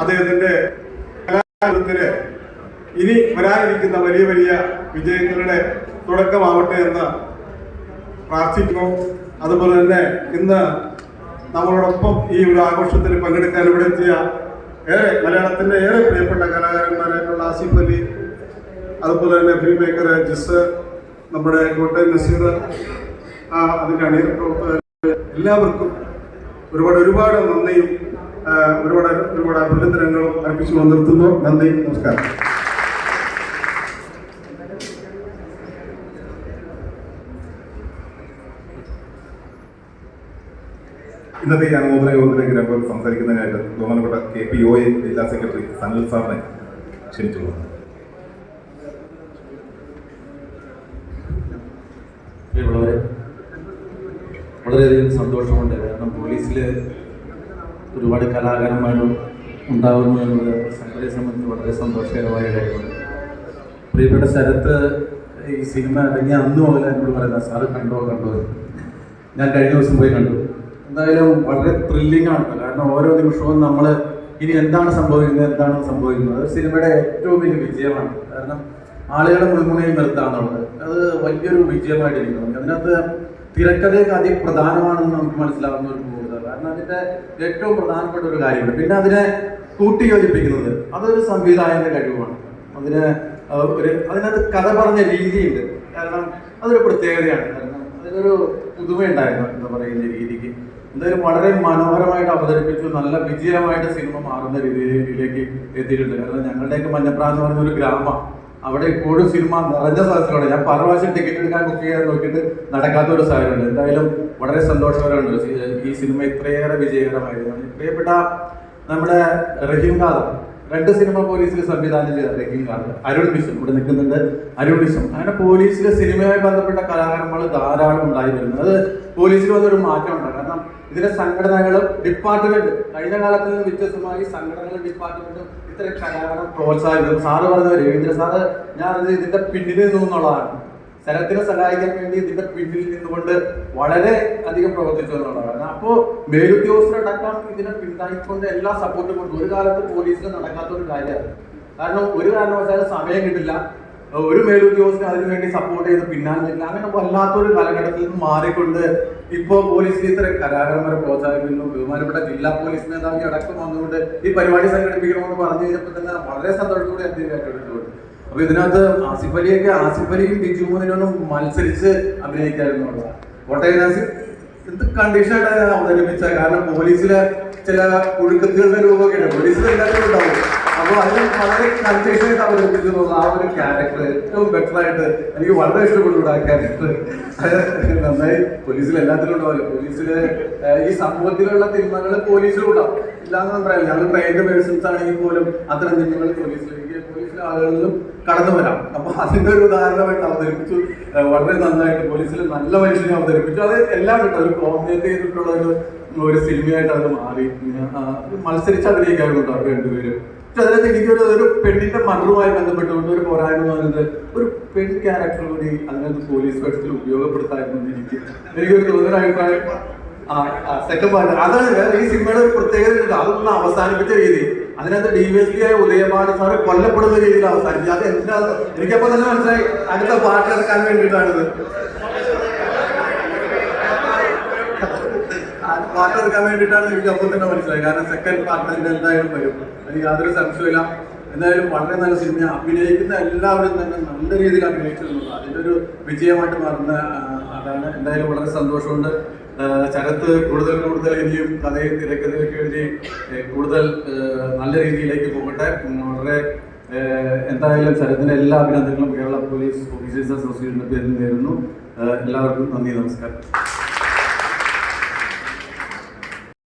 അദ്ദേഹത്തിന്റെ കലാരൂപത്തിൽ ഇനി വരാനിരിക്കുന്ന വലിയ വലിയ വിജയങ്ങളുടെ തുടക്കമാവട്ടെ എന്ന് പ്രാർത്ഥിക്കുന്നു. അതുപോലെ തന്നെ ഇന്ന് നമ്മളോടൊപ്പം ഈ ഒരു ആഘോഷത്തിൽ പങ്കെടുക്കാൻ ഇവിടെ എത്തിയ ഏറെ മലയാളത്തിന്റെ ഏറെ പ്രിയപ്പെട്ട കലാകാരന്മാരായിട്ടുള്ള ആസിഫ് അലി അതുപോലെ തന്നെ ഫിലിം മേക്കർ ജിസ് നമ്മുടെ കോട്ടയം നസീർ അതിന്റെ അണിയർ പ്രവർത്തകർ എല്ലാവർക്കും ഒരുപാട് ഒരുപാട് നന്ദിയും ഒരുപാട് ഒരുപാട് അഭിനന്ദനങ്ങളും അർപ്പിച്ചു നിർത്തുന്നു. നന്ദി നമസ്കാരം. ഇന്നത്തെ ഈ അനുമോദന യോഗത്തിലേക്ക് രംഗം സംസാരിക്കുന്നതിനായിട്ട് ബഹുമാനപ്പെട്ട കെ പി ഒ എ ജില്ലാ സെക്രട്ടറി സനൽ സാറിനെ ക്ഷണിച്ചുകൊള്ളുന്നു വളരെ വളരെയധികം സന്തോഷമുണ്ട്. കാരണം പോലീസിൽ ഒരുപാട് കലാകാരന്മാരും ഉണ്ടാകുന്നു എന്നത് സംഘടനയെ സംബന്ധിച്ച് വളരെ സന്തോഷകരമായ കാര്യമാണ്. പ്രിയപ്പെട്ട ശരത്ത് ഈ സിനിമ ഇറങ്ങിയ അന്ന് മുതൽ എന്നോട് പറയുന്ന സാറ് കണ്ടോ കണ്ടോ ഞാൻ കഴിഞ്ഞ ദിവസം പോയി കണ്ടു. എന്തായാലും വളരെ ത്രില്ലിംഗ് ആണ് കാരണം ഓരോ നിമിഷവും നമ്മൾ ഇനി എന്താണ് സംഭവിക്കുന്നത് എന്താണ് സംഭവിക്കുന്നത്? സിനിമയുടെ ഏറ്റവും വലിയ വിജയമാണ്. കാരണം ആളുകളെ മുൻമുണയും നിർത്താന്നുള്ളത്. അത് വലിയൊരു വിജയമായിട്ട് എനിക്ക് തോന്നി അതിനകത്ത് തിരക്കഥയൊക്കെ അതിപ്രധാനമാണെന്ന് നമുക്ക് മനസ്സിലാവുന്ന ഒരു കൂടുതൽ കാരണം അതിന്റെ ഏറ്റവും പ്രധാനപ്പെട്ട ഒരു കാര്യമാണ് പിന്നെ അതിനെ കൂട്ടിയോജിപ്പിക്കുന്നത് അതൊരു സംവിധായകന്റെ കഴിവാണ്. അതിന് ഒരു അതിനകത്ത് കഥ പറഞ്ഞ രീതിയുണ്ട്. കാരണം അതൊരു പ്രത്യേകതയാണ്. കാരണം അതിനൊരു പുതുമയുണ്ടായിരുന്നു എന്താ പറയുന്ന രീതിക്ക്. എന്തായാലും വളരെ മനോഹരമായിട്ട് അവതരിപ്പിച്ചു. നല്ല വിജയമായിട്ട് സിനിമ മാറുന്ന രീതിയിലേക്ക് എത്തിയിട്ടുണ്ട്. കാരണം ഞങ്ങളുടെയൊക്കെ മഞ്ഞപ്ര എന്ന് പറയുന്ന ഒരു ഗ്രാമം അവിടെ ഇപ്പോഴും സിനിമ നിറഞ്ഞ സ്ഥലത്തിലാണ് ഞാൻ പല പ്രാവശ്യം ടിക്കറ്റ് എടുക്കാൻ ബുക്ക് ചെയ്യാൻ നോക്കിയിട്ട് നടക്കാത്ത ഒരു സാഹചര്യമുണ്ട്. എന്തായാലും വളരെ സന്തോഷകരമുണ്ട് ഈ സിനിമ ഇത്രയേറെ വിജയകരമായിരുന്നു പ്രിയപ്പെട്ട നമ്മുടെ റഹീം ഖാദർ രണ്ട് സിനിമ പോലീസിൽ സംവിധാനം ചെയ്ത റഹീം ഖാദർ അരുൺ വിശ്വം ഇവിടെ നിൽക്കുന്നുണ്ട്. അരുൺ വിശ്വം അങ്ങനെ പോലീസിലെ സിനിമയുമായി ബന്ധപ്പെട്ട കലാകാരന്മാർ ധാരാളം ഉണ്ടായി വരുന്നത് അത് പോലീസിൽ വന്നൊരു മാറ്റം കാരണം ഇതിലെ സംഘടനകളും ഡിപ്പാർട്ട്മെന്റ് കഴിഞ്ഞ കാലത്ത് നിന്ന് വ്യത്യസ്തമായി സംഘടനകളും ഡിപ്പാർട്ട്മെന്റും ഇത്തരം കലാകാരം പ്രോത്സാഹിപ്പിക്കുന്നു സാറ് പറഞ്ഞ രവീന്ദ്ര സാറ് ഞാൻ അത് ഇതിന്റെ പിന്നിൽ നിന്നു എന്നുള്ളതാണ് ശരത്തിനെ സഹായിക്കാൻ വേണ്ടി ഇതിന്റെ പിന്നിൽ നിന്നുകൊണ്ട് വളരെ അധികം പ്രവർത്തിച്ചു എന്നുള്ളതാണ്. അപ്പോ മേലുദ്യോഗസ്ഥരടക്കം ഇതിനെ പിന്താങ്ങിക്കൊണ്ട് എല്ലാ സപ്പോർട്ടും കൊണ്ട് ഒരു കാലത്ത് പോലീസ് നടക്കാത്ത ഒരു കാര്യമാണ്. കാരണം ഒരു കാരണവശാലും സമയം കിട്ടില്ല. ഒരു മേലുദ്യോഗസ്ഥന് അതിനുവേണ്ടി സപ്പോർട്ട് ചെയ്ത് പിന്നാലില്ല അങ്ങനെ വല്ലാത്തൊരു കാലഘട്ടത്തിൽ നിന്ന് മാറിക്കൊണ്ട് ഇപ്പോ പോലീസ് ഇത്ര കലാകാരന്മാരെ പ്രോത്സാഹിപ്പിക്കുന്നു. ബഹുമാനപ്പെട്ട ജില്ലാ പോലീസ് മേധാവി അടക്കം വന്നുകൊണ്ട് ഈ പരിപാടി സംഘടിപ്പിക്കണമെന്ന് പറഞ്ഞു കഴിഞ്ഞപ്പോൾ തന്നെ വളരെ സന്തോഷത്തോടെ അദ്ദേഹം ഏറ്റെടുത്തുകൊണ്ട് അപ്പൊ ഇതിനകത്ത് ആസിഫ് അലിയൊക്കെ ആസിഫ് അലിയും ബിജു മോഹനും മത്സരിച്ച് അഭിനയിക്കായിരുന്നു എന്നുള്ളതാണ്. കോട്ടയം നാസിഫ് എന്ത് കണ്ടീഷനായിട്ട് അവതരിപ്പിച്ച കാരണം പോലീസിലെ ചില ഒഴുക്കത്തുകളുടെ രൂപമൊക്കെയാണ് പോലീസിൽ എല്ലാവരും ഉണ്ടാവും. അപ്പൊ അതിന് വളരെ കൺസേഷനായിട്ട് അവതരിപ്പിച്ചു ആ ഒരു ക്യാരക്ടർ ഏറ്റവും ബെറ്റർ ആയിട്ട് എനിക്ക് വളരെ ഇഷ്ടപ്പെട്ടു ആ ക്യാരക്ടർ നന്നായി പോലീസിൽ എല്ലാത്തിലും ഉണ്ടാവില്ല പോലീസിൽ ഈ സമൂഹത്തിലുള്ള തിന്മകൾ പോലീസിലും ഉണ്ടാവും. ഇല്ലാന്ന് പറയാം ഞങ്ങൾ ട്രെയിൻഡ് പേഴ്സൺസ് ആണെങ്കിൽ പോലും അത്തരം തിന്മകൾ പോലീസിലേക്ക് പോലീസിലെ ആളുകളിലും കടന്നു വരാം. അപ്പൊ അതിന്റെ ഒരു ഉദാഹരണമായിട്ട് അവതരിപ്പിച്ചു. വളരെ നന്നായിട്ട് പോലീസിൽ നല്ല മനുഷ്യനെ അവതരിപ്പിച്ചു. അത് എല്ലാം കിട്ടും ഒരു കോർഡിനേറ്റ് ചെയ്തിട്ടുള്ള ഒരു ഒരു സിനിമയായിട്ട് അത് മാറി മത്സരിച്ച് അഭിനയിക്കാറുണ്ട് അവർ രണ്ടുപേരും. പക്ഷെ അതിനകത്ത് എനിക്കൊരു ഒരു പെണ്ണിന്റെ മരണവുമായി ബന്ധപ്പെട്ടുകൊണ്ട് ഒരു പോരായ്മ എന്ന് പറയുന്നത് ഒരു പെൺ ക്യാരക്ടർ കൂടി അതിനകത്ത് പോലീസ് വേഷത്തിൽ ഉപയോഗപ്പെടുത്തായിരുന്നു എനിക്ക് എനിക്കൊരു തോന്നുന്ന അഭിപ്രായം. സെക്കൻഡ് പാർട്ട് അതാണ് ഈ സിനിമയുടെ ഒരു പ്രത്യേകത. അതൊന്ന് അവസാനിപ്പിച്ച രീതി. അതിനകത്ത് ഡി വി എസ് പി ആയ ഉദയപാട് സാറ് കൊല്ലപ്പെടുന്ന രീതിയിൽ അവസാനിപ്പിച്ചു. അത് എന്താ എനിക്കപ്പോ തന്നെ മനസ്സിലായി. അടുത്ത പാട്ട് ഇറക്കാൻ വേണ്ടിയിട്ടാണിത്. പാട്ട് എടുക്കാൻ വേണ്ടിയിട്ടാണ് എനിക്ക് അപ്പോൾ തന്നെ മനസ്സിലായി കാരണം സെക്കൻഡ് പാർട്ട് അതിന്റെ എന്തായാലും വരും. അതിന് യാതൊരു സംശയമില്ല എന്തായാലും വളരെ നല്ല സിനിമ അഭിനയിക്കുന്ന എല്ലാവരും തന്നെ നല്ല രീതിയിൽ അഭിനയിച്ചിരുന്നു അതിന്റെ ഒരു വിജയമായിട്ട് മാറുന്ന അതാണ്. എന്തായാലും വളരെ സന്തോഷമുണ്ട്. ചരത്ത് കൂടുതൽ കൂടുതൽ ഇനിയും കഥയും തിരക്കഥയൊക്കെ എഴുതി കൂടുതൽ നല്ല രീതിയിലേക്ക് പോകട്ടെ. വളരെ എന്തായാലും ചരത്തിന് എല്ലാ അഭിനന്ദനങ്ങളും കേരള പോലീസ് ഓഫീസേഴ്സ് അസോസിയേഷന്റെ പേരിൽ നേരുന്നു. എല്ലാവർക്കും നന്ദി നമസ്കാരം.